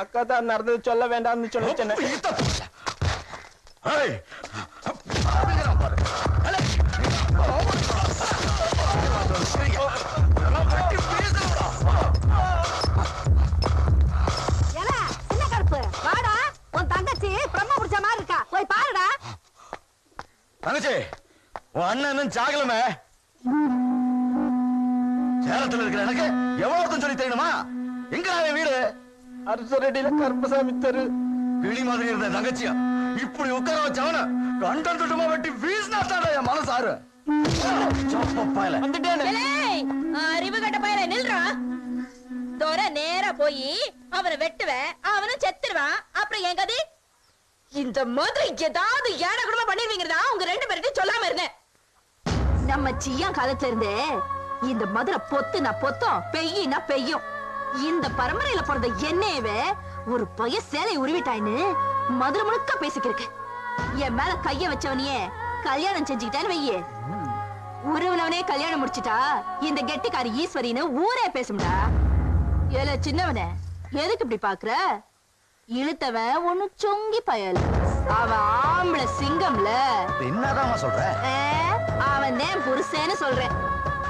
அக்கா தான் நடந்தது சொல்ல வேண்டாம்னு உன் தங்கச்சி பிரம்ம புடிச்ச மாதிரி இருக்கா போய் பாருடா தங்கச்சி உன் அண்ணன் சாகலமே சேலத்துல இருக்கிற எனக்கு எவ்வளவு சொல்லி தெரியணுமா எங்க வீடு அரசரடியில கருப்பசாமி தெரு கிளி மாதிரி இருந்த தங்கச்சியா இப்படி உட்கார வச்சவன கண்டம் துட்டமா வெட்டி என் மனசாரு? சப்பப்பாயில. வந்துட்டேன். ஏய், அறிவு கட்ட பையல நில்றா. தோர நேரா போய் அவனை வெட்டுவேன் அவனும் செத்துருவான். அப்புறம் என் கதி? இந்த மாதிரி ஏதாவது ஏன குடும்பம் பண்ணிருவீங்கடா உங்க ரெண்டு பேர்கிட்டயும் சொல்லாம இருந்தேன் நம்ம சியா காலத்துல இருந்தே இந்த மதுரை பொத்துனா பொத்தும் பெய்யினா பெய்யும். இந்த பரம்பரையில பிறந்த என்னையவே ஒரு பைய சேலை உருவிட்டாயின்னு மதுரை முழுக்க பேசிக்கிருக்கு. என் மேல கைய வச்சவனையே கல்யாணம் செஞ்சுக்கிட்டான்னு வையே. உறவுனவனே கல்யாணம் முடிச்சிட்டா இந்த கெட்டிக்காரி ஈஸ்வரின்னு ஊரே பேசும்டா. ஏல சின்னவனே எதுக்கு இப்படி பாக்குற? இழுத்தவன் ஒண்ணு சொங்கி பயல். அவன் ஆம்பளை சிங்கம்ல. என்னதாம்மா சொல்ற? அவன் தான் புருஷன்னு சொல்றேன்.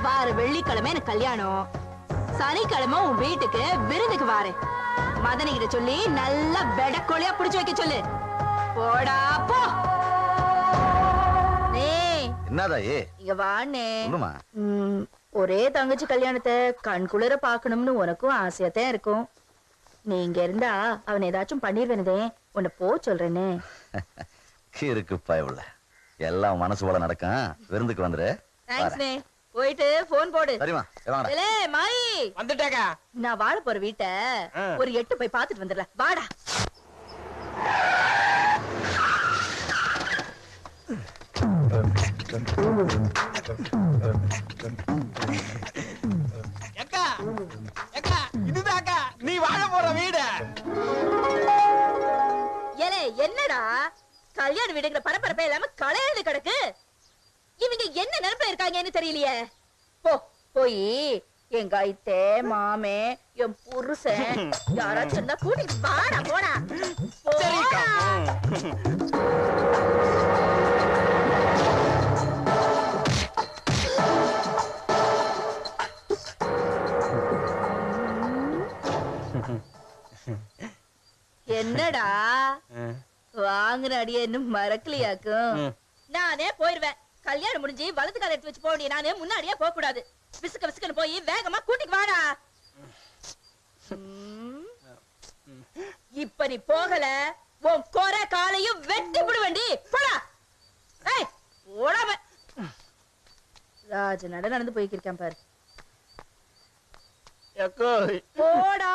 வார வெள்ளிக்கிழமை எனக்கு கல்யாணம். சனிக்கிழமை உன் வீட்டுக்கு விருந்துக்கு வாரேன். மதனி கிட்ட சொல்லி நல்லா வெடக்கோழியா புடிச்சு வைக்க சொல்லு. போடா போ. ஏய் என்னதா ஏ? இங்க வாண்ணே ஒரே தங்கச்சி கல்யாணத்தை கண் குளிர பாக்கணும்னு உனக்கும் ஆசையாத்தான் இருக்கும். நீங்க இருந்தா அவன் ஏதாச்சும் பண்ணிருவேனதே. உன்னை போ சொல்றேனே. இருக்கு பயவுள்ள எல்லாம் மனசு போல நடக்கும். விருந்துக்கு வந்துரு. போயிட்டு போன் போடு. சரிமா வாங்கடா ஏலே மாயி. வந்துட்டேக்கா நான் வாழ போற வீட்டை. ஒரு எட்டு போய் பாத்துட்டு வந்துடுறேன். வாடா. அக்கா அக்கா இதுதாக்கா நீ வாழ போற வீடு. ஏலே என்னடா? கல்யாண வீடுங்கிற பரபரப்பே இல்லாம களையெழுந்து கிடக்கு. இவங்க என்ன நினைப்புல இருக்காங்கன்னு தெரியலையே. போ போய். எங்க ஐத்தே மாமே என் புருஷன். யாராச்சும் இருந்தா கூட்டிட்டு வாடா போடா. போடா. என்னடா? வாங்குற அடியே இன்னும் மறக்கலையாக்கும். நானே போயிருவேன். கல்யாணம் முடிஞ்சு வலது கால எடுத்து வச்சு போக வேண்டிய நானே முன்னாடியே போக கூடாது விசுக்க விசுக்கன்னு போய் வேகமா கூட்டிட்டு வாடா. இப்ப நீ போகல உன் கொரை காலையும் வெட்டி விடுவேண்டி போடா. ஏய் ஓடாம. ராஜ நட நடந்து போய்க்கிருக்கேன் பாரு. போடா.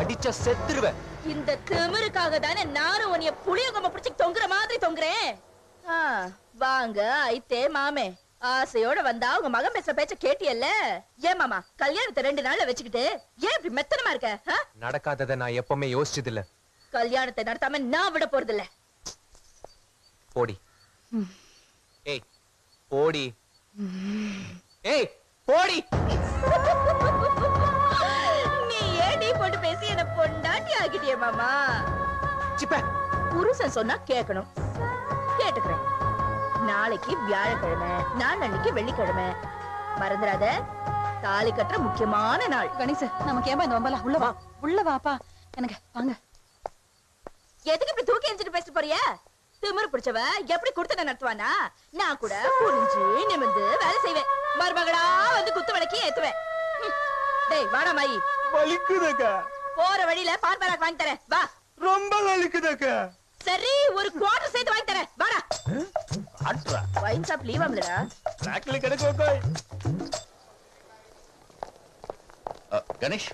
அடிச்ச செத்துருவேன். இந்த திமிருக்காக தானே நானும் உன்னைய புளியங்கொம்ப பிடிச்சு தொங்குற மாதிரி தொங்குறேன். வாங்க ஐத்தே மாமே. ஆசையோட வந்தா உங்க மகன் பேசுற பேச்ச கேட்டியல்ல? ஏன் மாமா கல்யாணத்தை ரெண்டு நாள்ல வச்சுக்கிட்டு ஏன் இப்படி மெத்தனமா இருக்க? நடக்காததை நான் எப்பவுமே யோசிச்சது இல்ல கல்யாணத்தை நடத்தாம நான் விட போறது இல்ல போடி ஏய் போடி. ஏய் போடி. மாமா. சிப்ப. புருஷன் சொன்னா கேட்கணும் கேட்டுக்கிறேன். நாளைக்கு வியாழக்கிழமை நாளன்னைக்கு வெள்ளிக்கிழமை. மறந்துடாத தாலி கட்டுற முக்கியமான நாள். கணேச நமக்கு ஏன்பா இந்த வம்பல உள்ள வா. உள்ள வாப்பா. எனக்கு வாங்க. எதுக்கு இப்படி தூக்கி எரிஞ்சிட்டு பேச போறிய? திமிரு பிடிச்சவ எப்படி குடுத்தன நடத்துவானா? நான் கூட புரிஞ்சு நிமிந்து வேலை செய்வேன். மருமகளா வந்து குத்து விளக்கி ஏத்துவேன். டேய் வாடா மாயி. வலிக்குதுக்கா போற வழியில பால் பராக் வாங்கி தரேன். வா. ரொம்ப வலிக்குதுக்கா. சரி ஒரு குவார்டர் சேர்த்து வாங்கி தரேன். வாடா. ஆட்ரா ஒயிட் ஷாப் லீவ் ஆகுதுடா. ராக்கில கிடக்கு கோய் கணேஷ்.